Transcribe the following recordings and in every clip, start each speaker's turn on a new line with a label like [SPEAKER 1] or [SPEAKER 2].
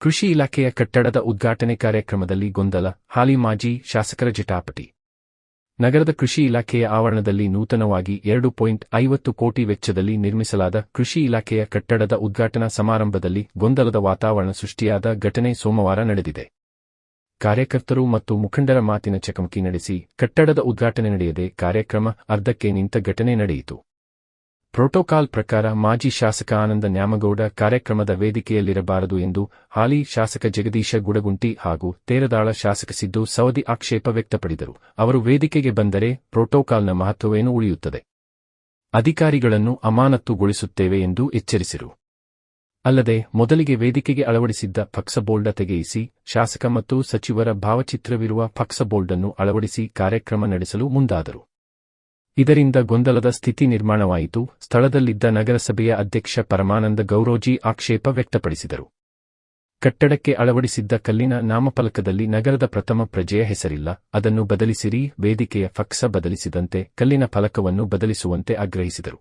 [SPEAKER 1] ಕೃಷಿ ಇಲಾಖೆಯ ಕಟ್ಟಡದ ಉದ್ಘಾಟನೆ ಕಾರ್ಯಕ್ರಮದಲ್ಲಿ ಗೊಂದಲ, ಹಾಲಿ ಮಾಜಿ ಶಾಸಕರ ಜಟಾಪಟಿ. ನಗರದ ಕೃಷಿ ಇಲಾಖೆಯ ಆವರಣದಲ್ಲಿ ನೂತನವಾಗಿ ಎರಡು ಪಾಯಿಂಟ್ ಐವತ್ತು ಕೋಟಿ ವೆಚ್ಚದಲ್ಲಿ ನಿರ್ಮಿಸಲಾದ ಕೃಷಿ ಇಲಾಖೆಯ ಕಟ್ಟಡದ ಉದ್ಘಾಟನಾ ಸಮಾರಂಭದಲ್ಲಿ ಗೊಂದಲದ ವಾತಾವರಣ ಸೃಷ್ಟಿಯಾದ ಘಟನೆ ಸೋಮವಾರ ನಡೆದಿದೆ. ಕಾರ್ಯಕರ್ತರು ಮತ್ತು ಮುಖಂಡರ ಮಾತಿನ ಚಕಮಕಿ ನಡೆಸಿ, ಕಟ್ಟಡದ ಉದ್ಘಾಟನೆ ನಡೆಯದೆ ಕಾರ್ಯಕ್ರಮ ಅರ್ಧಕ್ಕೆ ನಿಂತ ಘಟನೆ ನಡೆಯಿತು. ಪ್ರೋಟೋಕಾಲ್ ಪ್ರಕಾರ ಮಾಜಿ ಶಾಸಕ ಆನಂದ ನ್ಯಾಮಗೌಡ ಕಾರ್ಯಕ್ರಮದ ವೇದಿಕೆಯಲ್ಲಿರಬಾರದು ಎಂದು ಹಾಲಿ ಶಾಸಕ ಜಗದೀಶ ಗುಡಗುಂಟಿ ಹಾಗೂ ತೇರದಾಳ ಶಾಸಕ ಸಿದ್ದು ಸವದಿ ಆಕ್ಷೇಪ ವ್ಯಕ್ತಪಡಿಸಿದರು ಅವರು ವೇದಿಕೆಗೆ ಬಂದರೆ ಪ್ರೋಟೋಕಾಲ್ನ ಮಹತ್ವವೇನು ಉಳಿಯುತ್ತದೆ? ಅಧಿಕಾರಿಗಳನ್ನು ಅಮಾನತ್ತುಗೊಳಿಸುತ್ತೇವೆ ಎಂದು ಎಚ್ಚರಿಸಿರು. ಅಲ್ಲದೆ ಮೊದಲಿಗೆ ವೇದಿಕೆಗೆ ಅಳವಡಿಸಿದ್ದ ಫಕ್ಸಬೋಲ್ಡ ತೆಗೆಯಿಸಿ, ಶಾಸಕ ಮತ್ತು ಸಚಿವರ ಭಾವಚಿತ್ರವಿರುವ ಫಕ್ಸಬೋಲ್ಡ್ ಬೋಲ್ಡನ್ನು ಅಳವಡಿಸಿ ಕಾರ್ಯಕ್ರಮ ನಡೆಸಲು ಮುಂದಾದರು. ಇದರಿಂದ ಗೊಂದಲದ ಸ್ಥಿತಿ ನಿರ್ಮಾಣವಾಯಿತು. ಸ್ಥಳದಲ್ಲಿದ್ದ ನಗರಸಭೆಯ ಅಧ್ಯಕ್ಷ ಪರಮಾನಂದ ಗೌರೋಜಿ ಆಕ್ಷೇಪ ವ್ಯಕ್ತಪಡಿಸಿದರು. ಕಟ್ಟಡಕ್ಕೆ ಅಳವಡಿಸಿದ್ದ ಕಲ್ಲಿನ ನಾಮಫಲಕದಲ್ಲಿ ನಗರದ ಪ್ರಥಮ ಪ್ರಜೆಯ ಹೆಸರಿಲ್ಲ. ಅದನ್ನು ಬದಲಿಸಿರಿ, ವೇದಿಕೆಯ ಫಕ್ಸ ಬದಲಿಸಿದಂತೆ ಕಲ್ಲಿನ ಫಲಕವನ್ನು ಬದಲಿಸುವಂತೆ ಆಗ್ರಹಿಸಿದರು.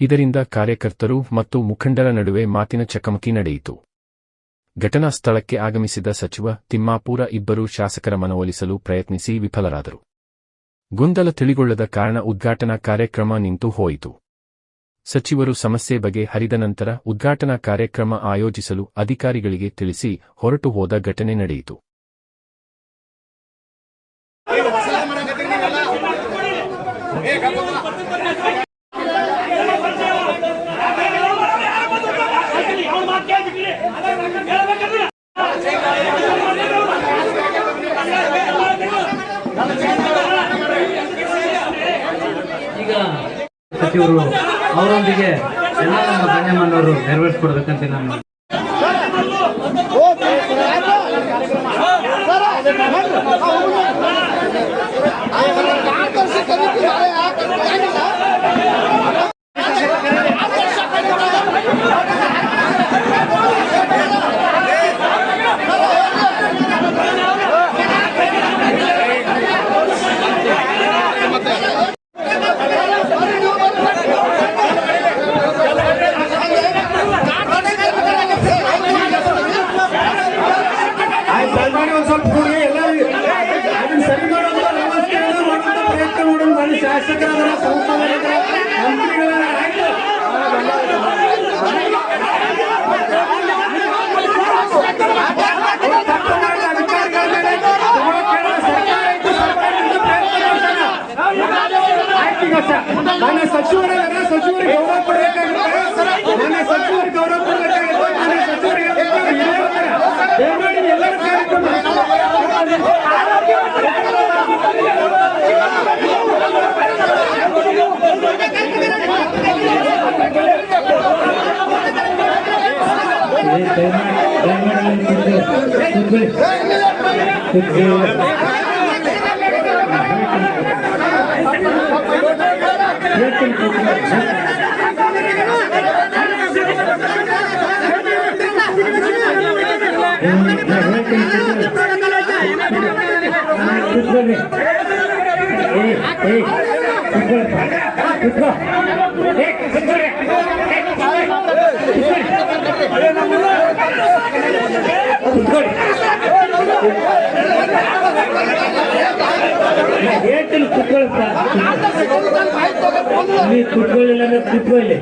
[SPEAKER 1] ಇದರಿಂದ ಕಾರ್ಯಕರ್ತರು ಮತ್ತು ಮುಖಂಡರ ನಡುವೆ ಮಾತಿನ ಚಕಮಕಿ ನಡೆಯಿತು. ಘಟನಾ ಸ್ಥಳಕ್ಕೆ ಆಗಮಿಸಿದ ಸಚಿವ ತಿಮ್ಮಾಪೂರ ಇಬ್ಬರು ಶಾಸಕರ ಮನವೊಲಿಸಲು ಪ್ರಯತ್ನಿಸಿ ವಿಫಲರಾದರು. ಗೊಂದಲ ತಿಳಿಗೊಳ್ಳದ ಕಾರಣ ಉದ್ಘಾಟನಾ ಕಾರ್ಯಕ್ರಮ ನಿಂತು ಹೋಯಿತು. ಸಚಿವರು ಸಮಸ್ಯೆ ಬಗೆ ಹರಿದ ನಂತರ ಉದ್ಘಾಟನಾ ಕಾರ್ಯಕ್ರಮ ಆಯೋಜಿಸಲು ಅಧಿಕಾರಿಗಳಿಗೆ ತಿಳಿಸಿ ಹೊರಟು ಹೋದ ಘಟನೆ ನಡೆಯಿತು.
[SPEAKER 2] ಸಚಿವರು ಅವರೊಂದಿಗೆ ಎಲ್ಲ ನಮ್ಮ ಗಣ್ಯಮಾನ್ಯವರು ನೆರವೇರಿಸ್ಕೊಡ್ಬೇಕಂತ ನಾನು
[SPEAKER 3] Good. ಹೇಳ್ತೀನಿ ಕುತ್ಕೊಳಪ್ಪ ನೀ ಕುತ್ಕೊಳ್ಳಿಲ್ಲ ಕುತ್ಕೊಳ್ಳಿ.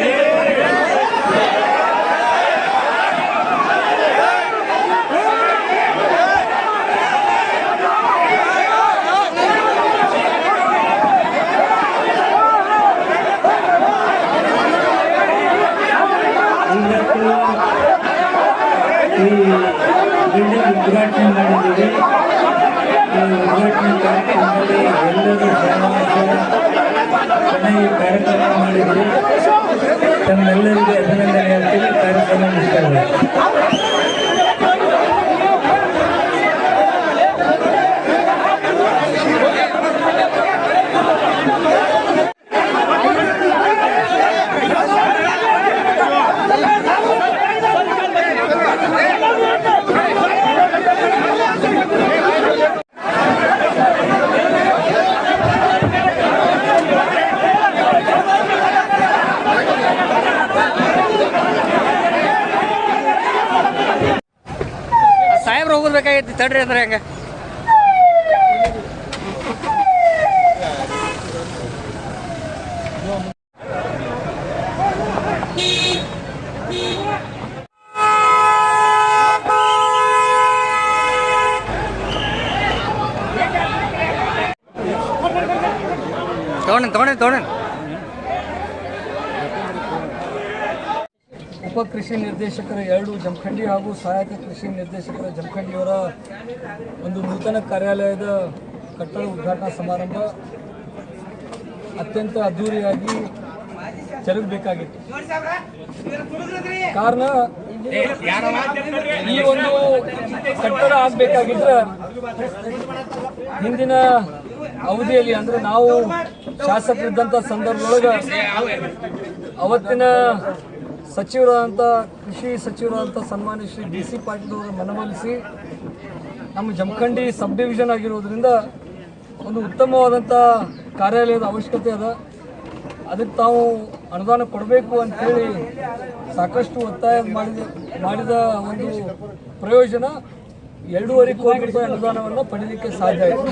[SPEAKER 3] ಈ ಕಾರ್ಯಕ್ರಮ ಮಾಡಿದ್ದೀವಿ
[SPEAKER 4] ಕೊಡ್ಬೇಕಾಗೈತಿ ತಡ್ರಿ ಅಂದ್ರೆ ಹೆಂಗ ತಗೊಂಡ್ ತಗೊಂಡ್ ತಗೊಂಡ್
[SPEAKER 5] ಉಪ ಕೃಷಿ ನಿರ್ದೇಶಕರ ಎರಡು, ಜಮಖಂಡಿ ಹಾಗೂ ಸಹಾಯಕ ಕೃಷಿ ನಿರ್ದೇಶಕರ ಜಮಖಂಡಿಯವರ ಒಂದು ನೂತನ ಕಾರ್ಯಾಲಯದ ಕಟ್ಟಡ ಉದ್ಘಾಟನಾ ಸಮಾರಂಭ ಅತ್ಯಂತ ಅದ್ಧೂರಿಯಾಗಿ ಜರುಗಬೇಕಾಗಿತ್ತು. ಕಾರಣ, ಈ ಒಂದು ಕಟ್ಟಡ ಆಗಬೇಕಾಗಿದ್ರೆ ಹಿಂದಿನ ಅವಧಿಯಲ್ಲಿ, ಅಂದ್ರೆ ನಾವು ಶಾಸಕರಿದ್ದಂಥ ಸಂದರ್ಭದೊಳಗೆ ಅವತ್ತಿನ ಸಚಿವರಾದಂಥ ಕೃಷಿ ಸಚಿವರಾದಂಥ ಸನ್ಮಾನ್ಯ ಶ್ರೀ ಡಿ ಸಿ ಪಾಟೀಲ್ ಅವರು ಮನವೊಲಿಸಿ ನಮ್ಮ ಜಮಖಂಡಿ ಸಬ್ ಡಿವಿಷನ್ ಆಗಿರೋದ್ರಿಂದ ಒಂದು ಉತ್ತಮವಾದಂಥ ಕಾರ್ಯಾಲಯದ ಅವಶ್ಯಕತೆ ಅದ. ಅದಕ್ಕೆ ತಾವು ಅನುದಾನ ಕೊಡಬೇಕು ಅಂತೇಳಿ ಸಾಕಷ್ಟು ಒತ್ತಾಯ ಮಾಡಿದ ಮಾಡಿದ ಒಂದು ಪ್ರಯೋಜನ. ಎರಡೂವರೆ ಕೋಟಿ ರೂಪಾಯಿ ಅನುದಾನವನ್ನು ಪಡೆಯಲಿಕ್ಕೆ ಸಾಧ್ಯ ಆಯಿತು.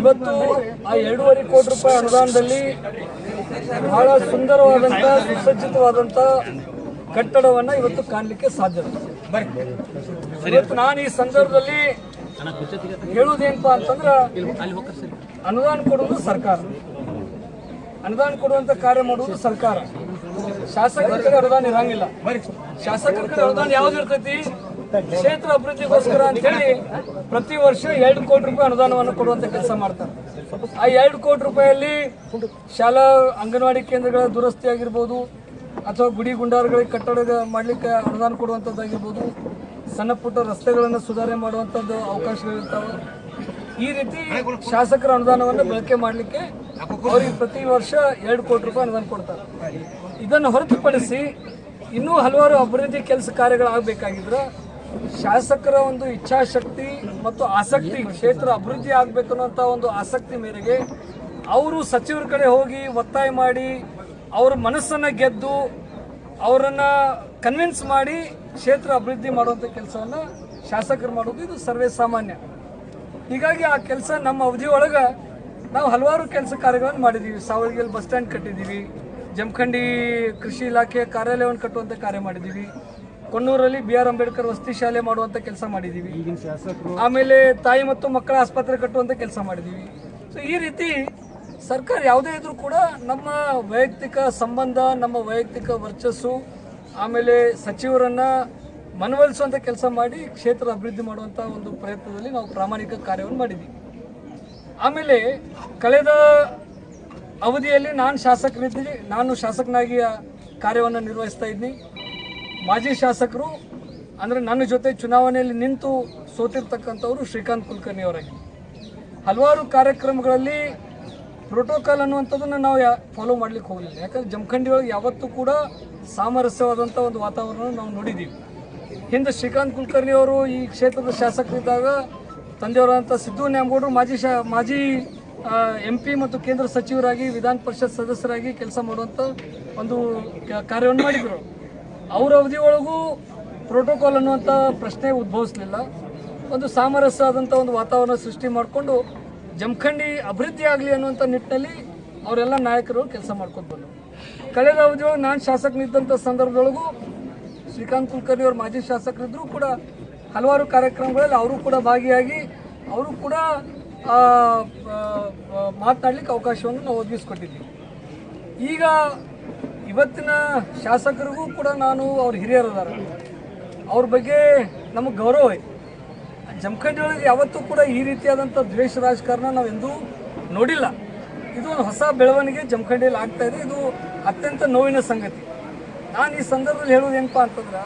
[SPEAKER 5] ಇವತ್ತು ಆ ಎರಡೂವರೆ ಕೋಟಿ ರೂಪಾಯಿ ಅನುದಾನದಲ್ಲಿ ಬಹಳ ಸುಂದರವಾದಂಥ ಸುಸಜ್ಜಿತವಾದಂಥ ಕಟ್ಟಡವನ್ನು ಇವತ್ತು ಕಾಣಲಿಕ್ಕೆ ಸಾಧ್ಯ ಇವತ್ತು ನಾನು ಈ ಸಂದರ್ಭದಲ್ಲಿ ಹೇಳುವುದೇನಪ್ಪ ಅಂತಂದ್ರೆ ಅನುದಾನ ಕೊಡುವುದು ಸರ್ಕಾರ. ಅನುದಾನ ಕೊಡುವಂತ ಕಾರ್ಯ ಮಾಡುವುದು ಸರ್ಕಾರ. ಶಾಸಕರ ಕಡೆ ಅನುದಾನ ಇರಂಗಿಲ್ಲ. ಶಾಸಕರ ಕಡೆ ಅನುದಾನ ಯಾವ್ದು ಇರ್ತೈತಿ? ಕ್ಷೇತ್ರ ಅಭಿವೃದ್ಧಿಗೋಸ್ಕರ ಅಂತೇಳಿ ಪ್ರತಿ ವರ್ಷ ಎರಡು ಕೋಟಿ ರೂಪಾಯಿ ಅನುದಾನವನ್ನು ಕೊಡುವಂತ ಕೆಲಸ ಮಾಡ್ತಾರೆ. ಆ ಎರಡು ಕೋಟಿ ರೂಪಾಯಿಯಲ್ಲಿ ಶಾಲಾ, ಅಂಗನವಾಡಿ ಕೇಂದ್ರಗಳ ದುರಸ್ತಿ ಆಗಿರ್ಬೋದು, ಅಥವಾ ಗುಡಿ ಗುಂಡಾರಗಳಿಗೆ ಕಟ್ಟಡ ಮಾಡಲಿಕ್ಕೆ ಅನುದಾನ ಕೊಡುವಂಥದ್ದಾಗಿರ್ಬೋದು ಸಣ್ಣ ಪುಟ್ಟ ರಸ್ತೆಗಳನ್ನು ಸುಧಾರಣೆ ಮಾಡುವಂಥದ್ದು ಅವಕಾಶಗಳಿರ್ತಾವೆ. ಈ ರೀತಿ ಶಾಸಕರ ಅನುದಾನವನ್ನು ಬಳಕೆ ಮಾಡಲಿಕ್ಕೆ ಅವರಿಗೆ ಪ್ರತಿ ವರ್ಷ ಎರಡು ಕೋಟಿ ರೂಪಾಯಿ ಅನುದಾನ ಕೊಡ್ತಾರೆ. ಇದನ್ನು ಹೊರತುಪಡಿಸಿ ಇನ್ನೂ ಹಲವಾರು ಅಭಿವೃದ್ಧಿ ಕೆಲಸ ಕಾರ್ಯಗಳಾಗಬೇಕಾಗಿದ್ರೆ ಶಾಸಕರ ಒಂದು ಇಚ್ಛಾಶಕ್ತಿ ಮತ್ತು ಆಸಕ್ತಿ, ಕ್ಷೇತ್ರ ಅಭಿವೃದ್ಧಿ ಆಗಬೇಕು ಅನ್ನೋಂಥ ಒಂದು ಆಸಕ್ತಿ ಮೇರೆಗೆ ಅವರು ಸಚಿವರ ಕಡೆ ಹೋಗಿ ಒತ್ತಾಯ ಮಾಡಿ, ಅವ್ರ ಮನಸ್ಸನ್ನು ಗೆದ್ದು ಅವರನ್ನ ಕನ್ವಿನ್ಸ್ ಮಾಡಿ ಕ್ಷೇತ್ರ ಅಭಿವೃದ್ಧಿ ಮಾಡುವಂಥ ಕೆಲಸವನ್ನು ಶಾಸಕರು ಮಾಡೋದು ಇದು ಸರ್ವೇ ಸಾಮಾನ್ಯ. ಹೀಗಾಗಿ ಆ ಕೆಲಸ ನಮ್ಮ ಅವಧಿ ಒಳಗೆ ನಾವು ಹಲವಾರು ಕೆಲಸ ಕಾರ್ಯಗಳನ್ನು ಮಾಡಿದ್ದೀವಿ. ಸಾವಳಗಿಯಲ್ಲಿ ಬಸ್ ಸ್ಟ್ಯಾಂಡ್ ಕಟ್ಟಿದ್ದೀವಿ, ಜಮಖಂಡಿ ಕೃಷಿ ಇಲಾಖೆ ಕಾರ್ಯಾಲಯವನ್ನು ಕಟ್ಟುವಂಥ ಕಾರ್ಯ ಮಾಡಿದ್ದೀವಿ. ಕೊಣ್ಣೂರಲ್ಲಿ ಬಿ ಆರ್ ಅಂಬೇಡ್ಕರ್ ವಸತಿ ಶಾಲೆ ಮಾಡುವಂಥ ಕೆಲಸ ಮಾಡಿದ್ದೀವಿ ಆಮೇಲೆ ತಾಯಿ ಮತ್ತು ಮಕ್ಕಳ ಆಸ್ಪತ್ರೆ ಕಟ್ಟುವಂಥ ಕೆಲಸ ಮಾಡಿದ್ದೀವಿ ಸೊ ಈ ರೀತಿ ಸರ್ಕಾರ ಯಾವುದೇ ಇದ್ರೂ ಕೂಡ ನಮ್ಮ ವೈಯಕ್ತಿಕ ಸಂಬಂಧ ನಮ್ಮ ವೈಯಕ್ತಿಕ ವರ್ಚಸ್ಸು ಆಮೇಲೆ ಸಚಿವರನ್ನ ಮನವೊಲಿಸುವಂಥ ಕೆಲಸ ಮಾಡಿ ಕ್ಷೇತ್ರ ಅಭಿವೃದ್ಧಿ ಮಾಡುವಂಥ ಒಂದು ಪ್ರಯತ್ನದಲ್ಲಿ ನಾವು ಪ್ರಾಮಾಣಿಕ ಕಾರ್ಯವನ್ನು ಮಾಡಿದ್ದೀವಿ ಆಮೇಲೆ ಕಳೆದ ಅವಧಿಯಲ್ಲಿ ನಾನು ಶಾಸಕರಿದ್ದೀನಿ ನಾನು ಶಾಸಕನಾಗಿ ಕಾರ್ಯವನ್ನು ನಿರ್ವಹಿಸ್ತಾ ಇದ್ದೀನಿ ಮಾಜಿ ಶಾಸಕರು, ಅಂದರೆ ನನ್ನ ಜೊತೆ ಚುನಾವಣೆಯಲ್ಲಿ ನಿಂತು ಸೋತಿರ್ತಕ್ಕಂಥವರು ಶ್ರೀಕಾಂತ್ ಕುಲಕರ್ಣಿ ಅವರಾಗಿ ಹಲವಾರು ಕಾರ್ಯಕ್ರಮಗಳಲ್ಲಿ ಪ್ರೋಟೋಕಾಲ್ ಅನ್ನುವಂಥದ್ದನ್ನು ನಾವು ಯಾ ಫಾಲೋ ಮಾಡ್ಲಿಕ್ಕೆ ಹೋಗಲಿಲ್ಲ. ಯಾಕಂದ್ರೆ ಜಮಖಂಡಿ ಒಳಗೆ ಯಾವತ್ತೂ ಕೂಡ ಸಾಮರಸ್ಯವಾದಂಥ ಒಂದು ವಾತಾವರಣ ನಾವು ನೋಡಿದ್ದೀವಿ. ಹಿಂದೆ ಶ್ರೀಕಾಂತ್ ಕುಲಕರ್ಣಿ ಅವರು ಈ ಕ್ಷೇತ್ರದ ಶಾಸಕರಿದ್ದಾಗ ತಂದೆಯವರಾದಂಥ ಸಿದ್ದು ನ್ಯಾಮಗೌಡರು ಮಾಜಿ ಶಾ, ಮಾಜಿ ಎಂ ಪಿ ಮತ್ತು ಕೇಂದ್ರ ಸಚಿವರಾಗಿ, ವಿಧಾನ ಪರಿಷತ್ ಸದಸ್ಯರಾಗಿ ಕೆಲಸ ಮಾಡುವಂಥ ಒಂದು ಕಾರ್ಯವನ್ನು ಮಾಡಿದರು. ಅವರ ಅವಧಿಯೊಳಗೂ ಪ್ರೋಟೋಕಾಲ್ ಅನ್ನುವಂಥ ಪ್ರಶ್ನೆ ಉದ್ಭವಿಸಲಿಲ್ಲ. ಒಂದು ಸಾಮರಸ್ಯ ಆದಂಥ ಒಂದು ವಾತಾವರಣ ಸೃಷ್ಟಿ ಮಾಡಿಕೊಂಡು ಜಮಖಂಡಿ ಅಭಿವೃದ್ಧಿ ಆಗಲಿ ಅನ್ನುವಂಥ ನಿಟ್ಟಿನಲ್ಲಿ ಅವರೆಲ್ಲ ನಾಯಕರು ಕೆಲಸ ಮಾಡ್ಕೊಂಡು ಬಂದರು. ಕಳೆದ ಅವಧಿಯೊಳಗೆ ನಾನು ಶಾಸಕನಿದ್ದಂಥ ಸಂದರ್ಭದೊಳಗೂ ಶ್ರೀಕಾಂತ್ ಕುಲಕರ್ಣಿ ಅವರು ಮಾಜಿ ಶಾಸಕರಿದ್ದರೂ ಕೂಡ ಹಲವಾರು ಕಾರ್ಯಕ್ರಮಗಳಲ್ಲಿ ಅವರು ಕೂಡ ಭಾಗಿಯಾಗಿ ಅವರು ಕೂಡ ಮಾತನಾಡಲಿಕ್ಕೆ ಅವಕಾಶವನ್ನು ನಾವು ಒದಗಿಸ್ಕೊಟ್ಟಿದ್ದೀವಿ. ಈಗ ಇವತ್ತಿನ ಶಾಸಕರಿಗೂ ಕೂಡ ನಾನು ಅವ್ರ ಹಿರಿಯರದಾರ. ಅವ್ರ ಬಗ್ಗೆ ನಮಗೆ ಗೌರವ ಐತಿ. ಜಮಖಂಡಿ ಒಳಗೆ ಯಾವತ್ತೂ ಕೂಡ ಈ ರೀತಿಯಾದಂಥ ದ್ವೇಷ ರಾಜಕಾರಣ ನಾವು ಎಂದೂ ನೋಡಿಲ್ಲ. ಇದು ಒಂದು ಹೊಸ ಬೆಳವಣಿಗೆ ಜಮಖಂಡಿಯಲ್ಲಿ ಆಗ್ತಾ ಇದೆ. ಇದು ಅತ್ಯಂತ ನೋವಿನ ಸಂಗತಿ. ನಾನು ಈ ಸಂದರ್ಭದಲ್ಲಿ ಹೇಳೋದು ಏನಪ್ಪಾ ಅಂತಂದ್ರೆ,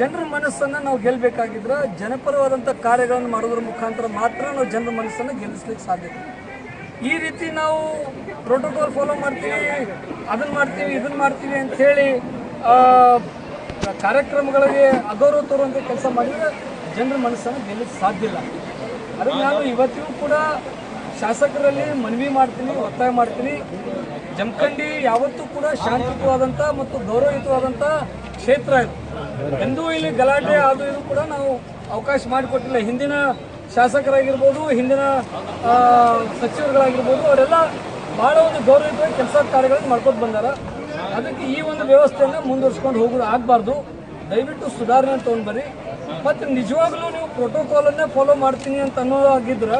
[SPEAKER 5] ಜನರ ಮನಸ್ಸನ್ನು ನಾವು ಗೆಲ್ಲಬೇಕಾಗಿದ್ರೆ ಜನಪರವಾದಂಥ ಕಾರ್ಯಗಳನ್ನು ಮಾಡೋದ್ರ ಮುಖಾಂತರ ಮಾತ್ರ ನಾವು ಜನರ ಮನಸ್ಸನ್ನು ಗೆಲ್ಲಿಸ್ಲಿಕ್ಕೆ ಸಾಧ್ಯತೆ ಈ ರೀತಿ ನಾವು ಪ್ರೋಟೋಕಾಲ್ ಫಾಲೋ ಮಾಡ್ತೀವಿ ಅದನ್ನು ಮಾಡ್ತೀವಿ ಇದನ್ನು ಮಾಡ್ತೀವಿ ಆ, ಕಾರ್ಯಕ್ರಮಗಳಿಗೆ ಅಗೌರವ ತೋರುವಂಥ ಕೆಲಸ ಮಾಡಿದರೆ ಜನರ ಮನಸ್ಸನ್ನು ಗೆಲ್ಲಕ್ಕೆ ಸಾಧ್ಯ ಇಲ್ಲ. ಅದಕ್ಕೆ ನಾನು ಇವತ್ತಿಗೂ ಕೂಡ ಶಾಸಕರಲ್ಲಿ ಮನವಿ ಮಾಡ್ತೀನಿ ಒತ್ತಾಯ ಮಾಡ್ತೀನಿ. ಜಮಖಂಡಿ ಯಾವತ್ತೂ ಕೂಡ ಶಾಂತಿಯುತವಾದಂಥ ಮತ್ತು ಗೌರವಯುತವಾದಂಥ ಕ್ಷೇತ್ರ ಇದು. ಎಂದೂ ಇಲ್ಲಿ ಗಲಾಟೆ ಅದು ಇದು ಕೂಡ ನಾವು ಅವಕಾಶ ಮಾಡಿಕೊಟ್ಟಿಲ್ಲ. ಹಿಂದಿನ ಶಾಸಕರಾಗಿರ್ಬೋದು, ಹಿಂದಿನ ಸಚಿವರುಗಳಾಗಿರ್ಬೋದು, ಅವರೆಲ್ಲ ಭಾಳ ಒಂದು ಗೌರವಯುತವಾಗಿ ಕೆಲಸ ಕಾರ್ಯಗಳನ್ನು ಮಾಡ್ಕೊಂಡು ಬಂದಾರ. ಅದಕ್ಕೆ ಈ ಒಂದು ವ್ಯವಸ್ಥೆಯನ್ನು ಮುಂದುವರ್ಸ್ಕೊಂಡು ಹೋಗೋದು ಆಗಬಾರ್ದು. ದಯವಿಟ್ಟು ಸುಧಾರಣೆ ತೊಗೊಂಡು ಬರ್ರಿ ಮತ್ತು ನಿಜವಾಗ್ಲೂ ನೀವು ಪ್ರೋಟೋಕಾಲನ್ನೇ ಫಾಲೋ ಮಾಡ್ತೀನಿ ಅಂತ ಅನ್ನೋದಾಗಿದ್ರೆ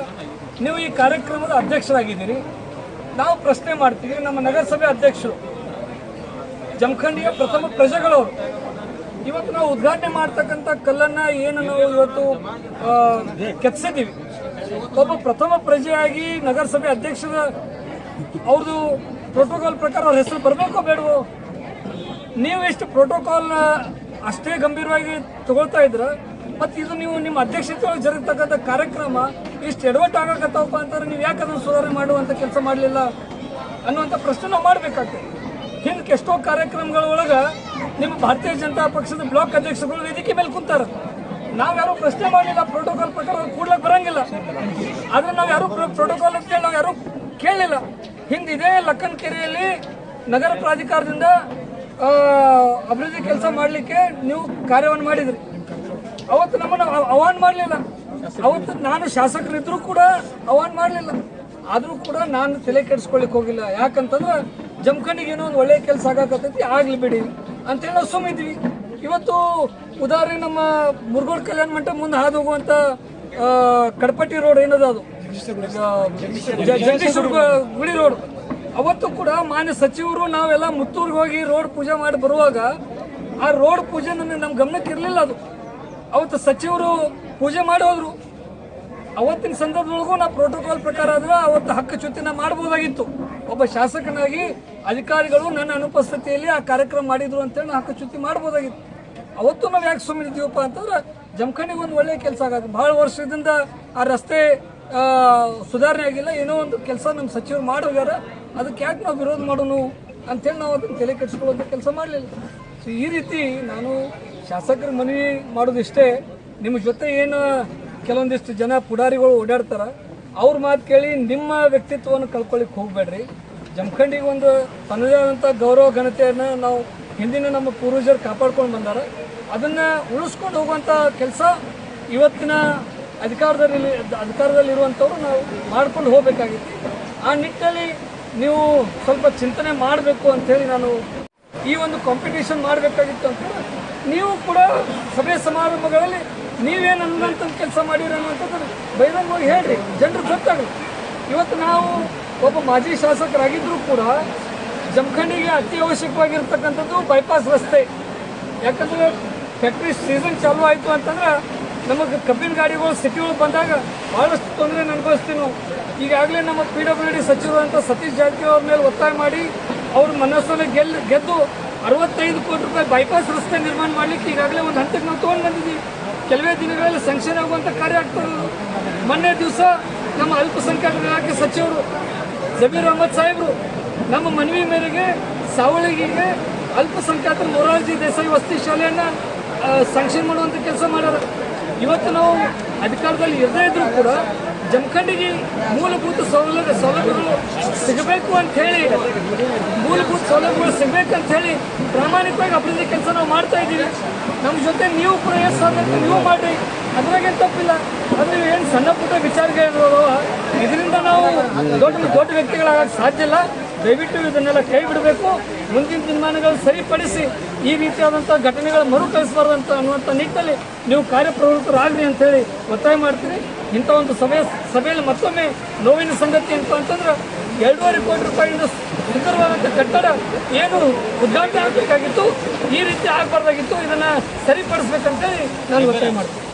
[SPEAKER 5] ನೀವು ಈ ಕಾರ್ಯಕ್ರಮದ ಅಧ್ಯಕ್ಷರಾಗಿದ್ದೀರಿ. ನಾವು ಪ್ರಶ್ನೆ ಮಾಡ್ತೀವಿ ನಮ್ಮ ನಗರಸಭೆ ಅಧ್ಯಕ್ಷರು, ಜಮಖಂಡಿಯ ಪ್ರಥಮ ಪ್ರಜೆಗಳವರು. ಇವತ್ತು ನಾವು ಉದ್ಘಾಟನೆ ಮಾಡ್ತಕ್ಕಂಥ ಕಲ್ಲನ್ನ ಏನು ನಾವು ಇವತ್ತು ಕೆತ್ಸಿದ್ದೀವಿ. ಒಬ್ಬ ಪ್ರಥಮ ಪ್ರಜೆಯಾಗಿ ನಗರಸಭೆ ಅಧ್ಯಕ್ಷರ ಅವ್ರದ್ದು ಪ್ರೋಟೋಕಾಲ್ ಪ್ರಕಾರ ಅವ್ರ ಹೆಸರು ಬರಬೇಕೋ ಬೇಡವೋ? ನೀವು ಎಷ್ಟು ಪ್ರೋಟೋಕಾಲ್ನ ಅಷ್ಟೇ ಗಂಭೀರವಾಗಿ ತಗೊಳ್ತಾ ಇದ್ರ ಮತ್ತು ಇದು ನೀವು ನಿಮ್ಮ ಅಧ್ಯಕ್ಷತೆ ಒಳಗೆ ಜರುಗತಕ್ಕಂಥ ಕಾರ್ಯಕ್ರಮ ಇಷ್ಟು ಎಡವಟ್ಟು ಆಗಕತ್ತವಪ್ಪ ಅಂತಂದ್ರೆ ನೀವು ಯಾಕೆ ಅದನ್ನು ಸುಧಾರಣೆ ಮಾಡುವಂಥ ಕೆಲಸ ಮಾಡಲಿಲ್ಲ ಅನ್ನುವಂಥ ಪ್ರಶ್ನೆ ನಾವು ಮಾಡಬೇಕಾಗ್ತದೆ. ಹಿಂದಕ್ಕೆ ಎಷ್ಟೋ ಕಾರ್ಯಕ್ರಮಗಳ ಒಳಗೆ ನಿಮ್ಮ ಭಾರತೀಯ ಜನತಾ ಪಕ್ಷದ ಬ್ಲಾಕ್ ಅಧ್ಯಕ್ಷರುಗಳು ವೇದಿಕೆ ಮೇಲೆ ಕುಂತಾರೆ. ನಾವು ಯಾರು ಪ್ರಶ್ನೆ ಮಾಡಲಿಲ್ಲ ಪ್ರೋಟೋಕಾಲ್ ಪ್ರಕಾರ ಕೂಡ್ಲಕ್ಕೆ ಬರಂಗಿಲ್ಲ. ಆದ್ರೆ ನಾವು ಯಾರು ಪ್ರೋಟೋಕಾಲ್ ಅಂತೇಳಿ ನಾವು ಯಾರು ಕೇಳಲಿಲ್ಲ ಹಿಂದೆ ಇದೇ ಲಕ್ಕನಕೆರೆಯಲ್ಲಿ ನಗರ ಪ್ರಾಧಿಕಾರದಿಂದ ಅಭಿವೃದ್ಧಿ ಕೆಲಸ ಮಾಡಲಿಕ್ಕೆ ನೀವು ಕಾರ್ಯವನ್ನು ಮಾಡಿದ್ರಿ. ಅವತ್ತು ನಮ್ಮನ್ನು ಆಹ್ವಾನ ಮಾಡಲಿಲ್ಲ. ಅವತ್ತು ನಾನು ಶಾಸಕರಿದ್ರು ಕೂಡ ಆಹ್ವಾನ ಮಾಡಲಿಲ್ಲ. ಆದರೂ ಕೂಡ ನಾನು ತಲೆ ಕೆಡಿಸ್ಕೊಳ್ಳಿಕ್ಕೆ ಹೋಗಿಲ್ಲ. ಯಾಕಂತಂದ್ರೆ ಜಮಖಂಡಿಗೆ ಏನೋ ಒಂದು ಒಳ್ಳೆ ಕೆಲಸ ಆಗಾಕತ್ತೈತಿ, ಆಗ್ಲಿ ಬಿಡಿ ಅಂತೇಳಿ ನಾವು ಸುಮ್ಮಿದ್ವಿ. ಇವತ್ತು ಉದಾಹರಣೆ ನಮ್ಮ ಮುರುಗೋಡ್ ಕಲ್ಯಾಣ ಮಂಟಪ ಮುಂದೆ ಹಾದು ಹೋಗುವಂಥ ಕಡಪಟ್ಟಿ ರೋಡ್ ಏನದ ಅದು? ಜಗದೀಶ್ ಗುಡಿ. ರೋಡ್. ಅವತ್ತು ಕೂಡ ಮಾನ್ಯ ಸಚಿವರು ನಾವೆಲ್ಲ ಮುತ್ತೂರಿಗೆ ಹೋಗಿ ರೋಡ್ ಪೂಜೆ ಮಾಡಿ ಬರುವಾಗ ಆ ರೋಡ್ ಪೂಜೆ ನನಗೆ ನಮ್ಮ ಗಮನಕ್ಕೆ ಇರಲಿಲ್ಲ ಅದು. ಅವತ್ತು ಸಚಿವರು ಪೂಜೆ ಮಾಡಿ ಹೋದ್ರು. ಅವತ್ತಿನ ಸಂದರ್ಭದೊಳಗೂ ನಾವು ಪ್ರೋಟೋಕಾಲ್ ಪ್ರಕಾರ ಆದ್ರೆ ಅವತ್ತು ಹಕ್ಕುಚ್ಯುತಿನ ಮಾಡ್ಬೋದಾಗಿತ್ತು. ಒಬ್ಬ ಶಾಸಕನಾಗಿ ಅಧಿಕಾರಿಗಳು ನನ್ನ ಅನುಪಸ್ಥಿತಿಯಲ್ಲಿ ಆ ಕಾರ್ಯಕ್ರಮ ಮಾಡಿದ್ರು ಅಂತೇಳಿ ನಾ ಹಕ್ಕುಚ್ಯುತಿ ಮಾಡ್ಬೋದಾಗಿತ್ತು. ಅವತ್ತು ನಾವು ಯಾಕೆ ಸುಮ್ಮನಿದ್ದೀವಪ್ಪ ಅಂತಂದ್ರೆ ಜಮಖಂಡಿಗೆ ಒಂದು ಒಳ್ಳೆಯ ಕೆಲಸ ಆಗ ಭಾಳ ವರ್ಷದಿಂದ ಆ ರಸ್ತೆ ಸುಧಾರಣೆ ಆಗಿಲ್ಲ. ಏನೋ ಒಂದು ಕೆಲಸ ನಮ್ಮ ಸಚಿವರು ಮಾಡೋಗ್ಯಾರ. ಅದಕ್ಕೆ ಯಾಕೆ ನಾವು ವಿರೋಧ ಮಾಡೋನು ಅಂತೇಳಿ ನಾವು ಅದನ್ನು ತಲೆ ಕೆಡಿಸ್ಕೊಳ್ಳೋದು ಕೆಲಸ ಮಾಡಲಿಲ್ಲ. ಸೊ ಈ ರೀತಿ ನಾನು ಶಾಸಕರ ಮನವಿ ಮಾಡೋದಿಷ್ಟೇ. ನಿಮ್ಮ ಜೊತೆ ಏನು ಕೆಲವೊಂದಿಷ್ಟು ಜನ ಪುಡಾರಿಗಳು ಓಡಾಡ್ತಾರ. ಅವ್ರ ಮಾತು ಕೇಳಿ ನಿಮ್ಮ ವ್ಯಕ್ತಿತ್ವವನ್ನು ಕಳ್ಕೊಳ್ಳಿಕ್ಕೆ ಹೋಗಬೇಡ್ರಿ. ಜಮಖಂಡಿಗೆ ಒಂದು ತನ್ನದೇ ಆದಂಥ ಗೌರವ, ಘನತೆಯನ್ನು ನಾವು ಹಿಂದಿನ ನಮ್ಮ ಪೂರ್ವಜರು ಕಾಪಾಡ್ಕೊಂಡು ಬಂದಾರ. ಅದನ್ನು ಉಳಿಸ್ಕೊಂಡು ಹೋಗುವಂಥ ಕೆಲಸ ಇವತ್ತಿನ ಅಧಿಕಾರದಲ್ಲಿ, ಅಧಿಕಾರದಲ್ಲಿರುವಂಥವ್ರು ನಾವು ಮಾಡ್ಕೊಂಡು ಹೋಗಬೇಕಾಗಿತ್ತು. ಆ ನಿಟ್ಟಿನಲ್ಲಿ ನೀವು ಸ್ವಲ್ಪ ಚಿಂತನೆ ಮಾಡಬೇಕು ಅಂಥೇಳಿ ನಾನು ಈ ಒಂದು ಕಾಂಪಿಟೇಷನ್ ಮಾಡಬೇಕಾಗಿತ್ತು ಅಂತ ನೀವು ಕೂಡ ಸಭೆ ಸಮಾರಂಭಗಳಲ್ಲಿ ನೀವೇನು ಅನ್ನೋಂಥ ಕೆಲಸ ಮಾಡಿರ ಅನ್ನೋಂಥದ್ದು ಬಹಿರಂಗವಾಗಿ ಹೇಳ್ರಿ, ಜನರು ಗೊತ್ತಾಗಲಿ ಇವತ್ತು ನಾವು ಒಬ್ಬ ಮಾಜಿ ಶಾಸಕರಾಗಿದ್ದರೂ ಕೂಡ ಜಮಖಂಡಿಗೆ ಅತಿ ಅವಶ್ಯಕವಾಗಿರ್ತಕ್ಕಂಥದ್ದು ಬೈಪಾಸ್ ರಸ್ತೆ. ಯಾಕಂದ್ರೆ ಫ್ಯಾಕ್ಟ್ರಿ ಸೀಸನ್ ಚಾಲೂ ಆಯಿತು ಅಂತಂದ್ರೆ ನಮಗೆ ಕಬ್ಬಿನ ಗಾಡಿಗಳು ಸಿಟಿ ಒಳಗೆ ಬಂದಾಗ ಭಾಳಷ್ಟು ತೊಂದರೆ ಅನುಭವಿಸ್ತೀವಿ ನಾವು. ಈಗಾಗಲೇ ನಮ್ಮ ಪಿ ಡಬ್ಲ್ಯೂ ಡಿ ಸಚಿವರಂತ ಸತೀಶ್ ಜಾರಕಿಹೊಳಿ ಅವ್ರ ಮೇಲೆ ಒತ್ತಾಯ ಮಾಡಿ ಅವ್ರ ಮನಸ್ಸನ್ನು ಗೆಲ್, ಗೆದ್ದು ಅರವತ್ತೈದು ಕೋಟಿ ರೂಪಾಯಿ ಬೈಪಾಸ್ ರಸ್ತೆ ನಿರ್ಮಾಣ ಮಾಡಲಿಕ್ಕೆ ಈಗಾಗಲೇ ಒಂದು ಹಂತಕ್ಕೆ ನಾವು ತೊಗೊಂಡು ಬಂದಿದ್ದೀವಿ. ಕೆಲವೇ ದಿನಗಳಲ್ಲಿ ಸ್ಯಾಂಕ್ಷನ್ ಆಗುವಂಥ ಕಾರ್ಯ ಆಗ್ತದೆ. ಮೊನ್ನೆ ದಿವಸ ನಮ್ಮ ಅಲ್ಪಸಂಖ್ಯಾತ ಇಲಾಖೆ ಸಚಿವರು ಜಮೀರ್ ಅಹಮದ್ ಸಾಹೇಬರು ನಮ್ಮ ಮನವಿ ಮೇರೆಗೆ ಸಾವಳಗಿಗೆ ಅಲ್ಪಸಂಖ್ಯಾತರ ಮೊರಾರ್ಜಿ ದೇಸಾಯಿ ವಸತಿ ಶಾಲೆಯನ್ನು ಸ್ಯಾಂಕ್ಷನ್ ಮಾಡುವಂಥ ಕೆಲಸ ಮಾಡ್ಯಾರ. ಇವತ್ತು ನಾವು ಅಧಿಕಾರದಲ್ಲಿ ಇರದೇ ಇದ್ರೂ ಕೂಡ ಜಮಖಂಡಿಗೆ ಮೂಲಭೂತ ಸೌಲಭ್ಯ ಸೌಲಭ್ಯಗಳು ಸಿಗಬೇಕು ಅಂತ ಹೇಳಿ, ಮೂಲಭೂತ ಸೌಲಭ್ಯಗಳು ಸಿಗಬೇಕಂತ ಹೇಳಿ ಪ್ರಾಮಾಣಿಕವಾಗಿ ಅಭಿವೃದ್ಧಿ ಕೆಲಸ ನಾವು ಮಾಡ್ತಾ ಇದ್ದೀವಿ. ನಮ್ಮ ಜೊತೆ ನೀವು ಸಾಧ್ಯತೆ ನೀವು ಮಾಡಿರಿ. ಅದ್ರಾಗೇನು ತಪ್ಪಿಲ್ಲ. ಆದರೆ ಏನು ಸಣ್ಣ ಪುಟ್ಟ ವಿಚಾರಗಳಿರೋದು ಇದರಿಂದ ನಾವು ದೊಡ್ಡ ದೊಡ್ಡ ವ್ಯಕ್ತಿಗಳಾಗಕ್ಕೆ ಸಾಧ್ಯ ಇಲ್ಲ. ದಯವಿಟ್ಟು ಇದನ್ನೆಲ್ಲ ಕೈ ಬಿಡಬೇಕು. ಮುಂದಿನ ದಿನಮಾನಗಳು ಸರಿಪಡಿಸಿ ಈ ರೀತಿಯಾದಂಥ ಘಟನೆಗಳು ಮರುಕಳಿಸಬಾರ್ದು ಅಂತ ಅನ್ನುವಂಥ ನಿಟ್ಟಿನಲ್ಲಿ ನೀವು ಕಾರ್ಯಪ್ರವೃತ್ತರಾಗಲಿ ಅಂತೇಳಿ ಒತ್ತಾಯ ಮಾಡ್ತೀರಿ ಇಂಥ ಒಂದು ಸಭೆ, ಸಭೆಯಲ್ಲಿ ಮತ್ತೊಮ್ಮೆ ನೋವಿನ ಸಂಗತಿ ಅಂತ ಅಂತಂದ್ರೆ ಎರಡೂವರೆ ಕೋಟಿ ರೂಪಾಯಿಂದ ಸುಂದರವಾದಂಥ ಕಟ್ಟಡ ಏನು ಉದ್ಘಾಟನೆ ಆಗಬೇಕಾಗಿತ್ತು, ಈ ರೀತಿ ಆಗಬಾರ್ದಾಗಿತ್ತು, ಇದನ್ನು ಸರಿಪಡಿಸ್ಬೇಕಂತೇಳಿ ನಾನು ಒತ್ತಾಯ ಮಾಡ್ತೀನಿ.